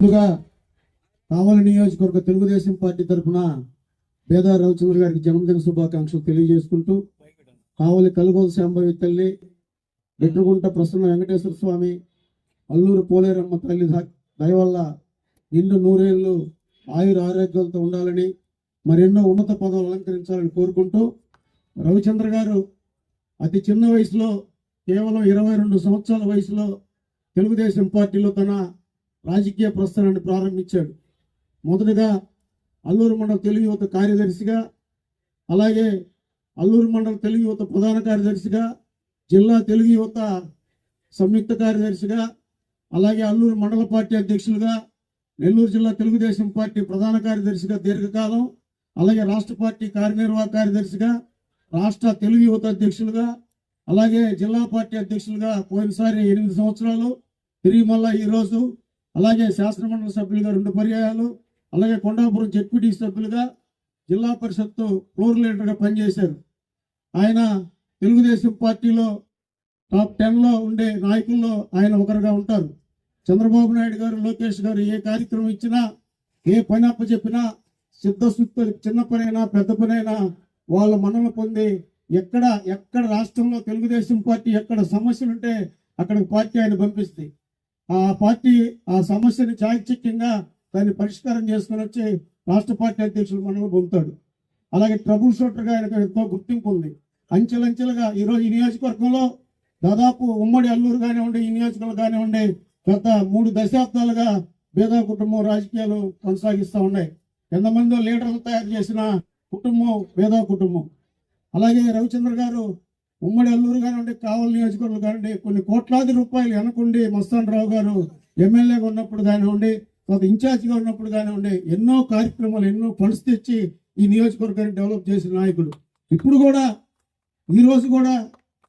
ముందుగా కావలి నియోజకవర్గ తెలుగుదేశం పార్టీ తరఫున బేదా రవిచంద్ర గారికి జన్మదిన శుభాకాంక్షలు తెలియజేసుకుంటూ కావలి కలుగోలు శాంభవి తల్లి బిట్రగుంట ప్రసన్న వెంకటేశ్వర స్వామి అల్లూరు పోలేరమ్మ తల్లి దయవల్ల దయ వల్ల నిండు నూరేళ్ళు ఆయుర ఆరోగ్యాలతో ఉండాలని మరెన్నో ఉన్నత పదవులు అలంకరించాలని కోరుకుంటూ రవిచంద్ర గారు అతి చిన్న వయసులో కేవలం ఇరవై రెండు సంవత్సరాల వయసులో తెలుగుదేశం పార్టీలో తన రాజకీయ ప్రస్థానాన్ని ప్రారంభించాడు. మొదటగా అల్లూరు మండల తెలుగు యువత కార్యదర్శిగా అలాగే అల్లూరు మండల తెలుగు యువత ప్రధాన కార్యదర్శిగా జిల్లా తెలుగు యువత సంయుక్త కార్యదర్శిగా అలాగే అల్లూరు మండల పార్టీ అధ్యక్షులుగా నెల్లూరు జిల్లా తెలుగుదేశం పార్టీ ప్రధాన కార్యదర్శిగా దీర్ఘకాలం అలాగే రాష్ట్ర పార్టీ కార్యనిర్వాహక కార్యదర్శిగా రాష్ట్ర తెలుగు యువత అధ్యక్షులుగా అలాగే జిల్లా పార్టీ అధ్యక్షులుగా పోయినసారి ఎనిమిది సంవత్సరాలు తిరిగి మళ్ళా ఈరోజు అలాగే శాసనమండలి సభ్యులుగా రెండు పర్యాయాలు అలాగే కొండాపురం జెడ్పీటీ సభ్యులుగా జిల్లా పరిషత్తు ఫ్లోర్ లీడర్గా పనిచేశారు. ఆయన తెలుగుదేశం పార్టీలో టాప్ టెన్లో ఉండే నాయకుల్లో ఆయన ఒకరుగా ఉంటారు. చంద్రబాబు నాయుడు గారు లోకేష్ గారు ఏ కార్యక్రమం ఇచ్చినా ఏ పని అప్పచెప్పినా సిద్ధశుద్ధ చిన్న పనైనా పెద్ద పనైనా వాళ్ళ మనలు పొంది ఎక్కడ ఎక్కడ రాష్ట్రంలో తెలుగుదేశం పార్టీ ఎక్కడ సమస్యలు ఉంటే అక్కడ పార్టీ ఆయన పంపిస్తుంది. ఆ పార్టీ ఆ సమస్యని చాకచక్యంగా దాన్ని పరిష్కారం చేసుకుని వచ్చి రాష్ట్ర పార్టీ అధ్యక్షులు మనల్ని పొందుతాడు. అలాగే ట్రబుల్ షూటర్గా ఆయనకు ఎంతో గుర్తింపు ఉంది. అంచెలంచెలుగా ఈరోజు ఈ నియోజకవర్గంలో దాదాపు ఉమ్మడి అల్లూరు కానివ్వండి ఈ నియోజకవర్గం కానివ్వండి గత మూడు దశాబ్దాలుగా బేదా కుటుంబం రాజకీయాలు కొనసాగిస్తూ ఉన్నాయి. ఎంతమందో లీడర్లు తయారు చేసిన కుటుంబం బేదా కుటుంబం. అలాగే రవిచంద్ర గారు ఉమ్మడి అల్లూరు కానివ్వండి కావలి నియోజకవర్గం కానివ్వండి కొన్ని కోట్లాది రూపాయలు వెనకుండి మస్తాన్ రావు గారు ఎమ్మెల్యేగా ఉన్నప్పుడు కానివ్వండి తర్వాత ఇన్ఛార్జిగా ఉన్నప్పుడు కానివ్వండి ఎన్నో కార్యక్రమాలు ఎన్నో ఫండ్స్ తెచ్చి ఈ నియోజకవర్గాన్ని డెవలప్ చేసిన నాయకుడు ఇప్పుడు కూడా ఈ రోజు కూడా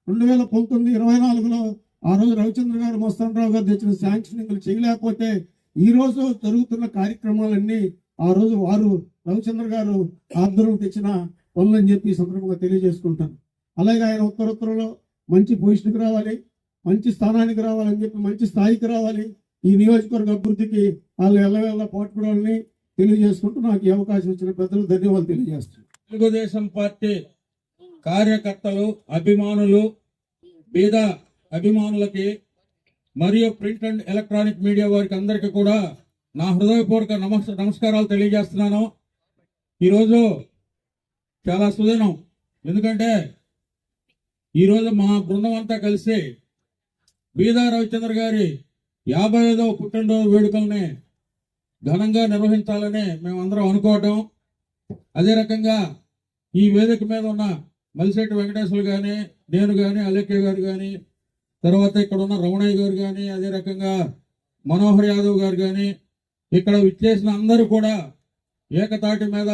రెండు వేల పంతొమ్మిది ఇరవై నాలుగులో ఆ రోజు రవిచంద్ర గారు మస్తాన్ రావు గారు తెచ్చిన శాంక్షనింగ్లు చేయలేకపోతే ఈ రోజు జరుగుతున్న కార్యక్రమాలన్నీ ఆ రోజు వారు రవిచంద్ర గారు ఆధ్వర్యం తెచ్చిన పనులని చెప్పి సందర్భంగా తెలియజేసుకుంటాను. అలాగే ఆయన ఉత్తరత్తరంలో మంచి పొజిషన్కి రావాలి మంచి స్థానానికి రావాలని చెప్పి మంచి స్థాయికి రావాలి. ఈ నియోజకవర్గ అభివృద్ధికి వాళ్ళు ఎల్లవేళ పాటుపడాలని తెలియజేసుకుంటూ నాకు ఈ అవకాశం ఇచ్చిన పెద్దలు ధన్యవాదాలు తెలియజేస్తున్నాను. తెలుగుదేశం పార్టీ కార్యకర్తలు అభిమానులు బీద అభిమానులకి మరియు ప్రింట్ అండ్ ఎలక్ట్రానిక్ మీడియా వారికి అందరికీ కూడా నా హృదయపూర్వక నమస్ నమస్కారాలు తెలియజేస్తున్నాను. ఈరోజు చాలా సుదినం. ఎందుకంటే ఈరోజు మా బృందం అంతా కలిసి బీదా రవిచంద్ర గారి యాభై ఐదవ పుట్టినరోజు వేడుకల్ని ఘనంగా నిర్వహించాలని మేమందరం అనుకోవటం. అదే రకంగా ఈ వేదిక మీద ఉన్న మలిశెట్టి వెంకటేశ్వరు కానీ నేను కానీ అలేఖ్య గారు కానీ తర్వాత ఇక్కడ ఉన్న రమణయ్య గారు కానీ అదే రకంగా మనోహర్ యాదవ్ గారు కానీ ఇక్కడ విచ్చేసిన అందరూ కూడా ఏకతాటి మీద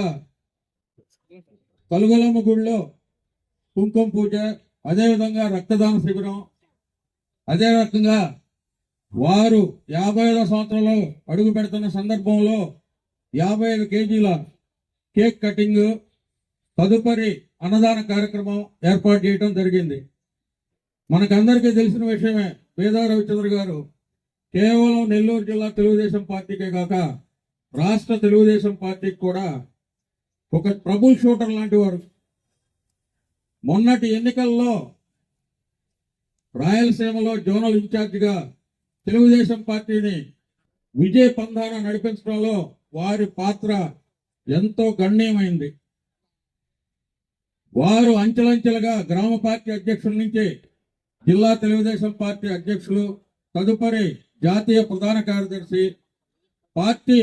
కలుగలమ్మ గుడిలో కుంకుమ పూజ అదేవిధంగా రక్తదాన శిబిరం అదే రకంగా వారు యాభై ఐదో సంవత్సరంలో అడుగు పెడుతున్న సందర్భంలో యాభై ఐదు కేజీల కేక్ కటింగ్ తదుపరి అన్నదాన కార్యక్రమం ఏర్పాటు చేయడం జరిగింది. మనకందరికీ తెలిసిన విషయమే వేదా రవిచంద్ర గారు కేవలం నెల్లూరు జిల్లా తెలుగుదేశం పార్టీకే కాక రాష్ట్ర తెలుగుదేశం పార్టీకి కూడా ఒక ట్రబుల్ షూటర్ లాంటి వారు మొన్నటి ఎన్నికల్లో రాయలసీమలో జోనల్ ఇన్ఛార్జిగా తెలుగుదేశం పార్టీని విజయ పంధాన నడిపించడంలో వారి పాత్ర ఎంతో గణనీయమైంది. వారు అంచెలంచెలుగా గ్రామ పార్టీ అధ్యక్షుల నుంచి జిల్లా తెలుగుదేశం పార్టీ అధ్యక్షులు తదుపరి జాతీయ ప్రధాన కార్యదర్శి పార్టీ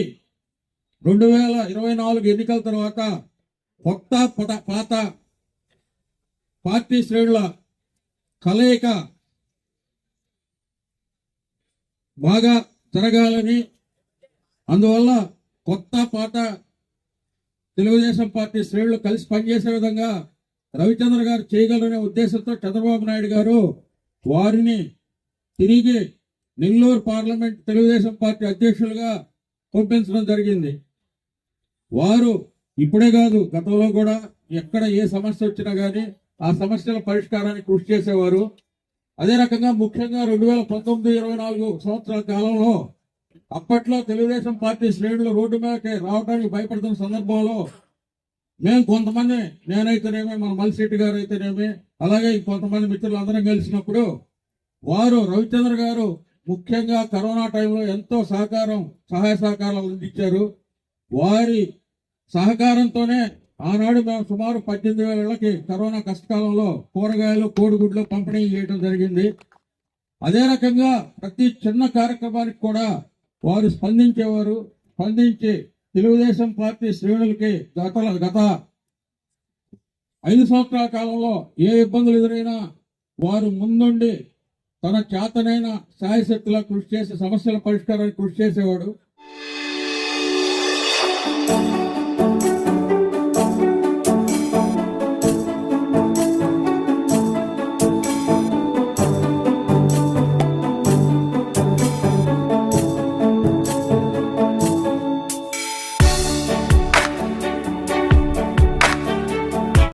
రెండు వేల ఇరవై నాలుగు ఎన్నికల తర్వాత కొత్త పాత పార్టీ శ్రేణుల కలయిక బాగా జరగాలని అందువల్ల కొత్త పాట తెలుగుదేశం పార్టీ శ్రేణులు కలిసి పనిచేసే విధంగా రవిచంద్ర గారు చేయగలరనే ఉద్దేశంతో చంద్రబాబు నాయుడు గారు వారిని తిరిగి నెల్లూరు పార్లమెంట్ తెలుగుదేశం పార్టీ అధ్యక్షులుగా పంపించడం జరిగింది. వారు ఇప్పుడే కాదు గతంలో కూడా ఎక్కడ ఏ సమస్య వచ్చినా కానీ ఆ సమస్యల పరిష్కారానికి కృషి చేసేవారు. అదే రకంగా ముఖ్యంగా రెండు వేల పంతొమ్మిది ఇరవై నాలుగు సంవత్సరాల కాలంలో అప్పట్లో తెలుగుదేశం పార్టీ శ్రేణులు రోడ్డు మీదకి రావడానికి భయపడుతున్న సందర్భంలో మేము కొంతమంది నేనైతేనేమి మన మల్సిరెడ్డి గారు అయితేనేమి అలాగే కొంతమంది మిత్రులు అందరం కలిసినప్పుడు వారు రవిచంద్ర గారు ముఖ్యంగా కరోనా టైంలో ఎంతో సహకారం సహాయ సహకారాలు అందించారు. వారి సహకారంతోనే ఆనాడు మేము సుమారు పద్దెనిమిది వేలకి కరోనా కష్టకాలంలో కూరగాయలు కోడిగుడ్లు పంపిణీ చేయడం జరిగింది. అదే రకంగా ప్రతి చిన్న కార్యక్రమానికి కూడా వారు స్పందించేవారు. స్పందించి తెలుగుదేశం పార్టీ శ్రేణులకి గత గత ఐదు సంవత్సరాల కాలంలో ఏ ఇబ్బందులు ఎదురైనా వారు ముందుండి తన చేతనైన శాయశక్తిలో కృషి చేసి సమస్యల పరిష్కారానికి కృషి చేసేవాడు.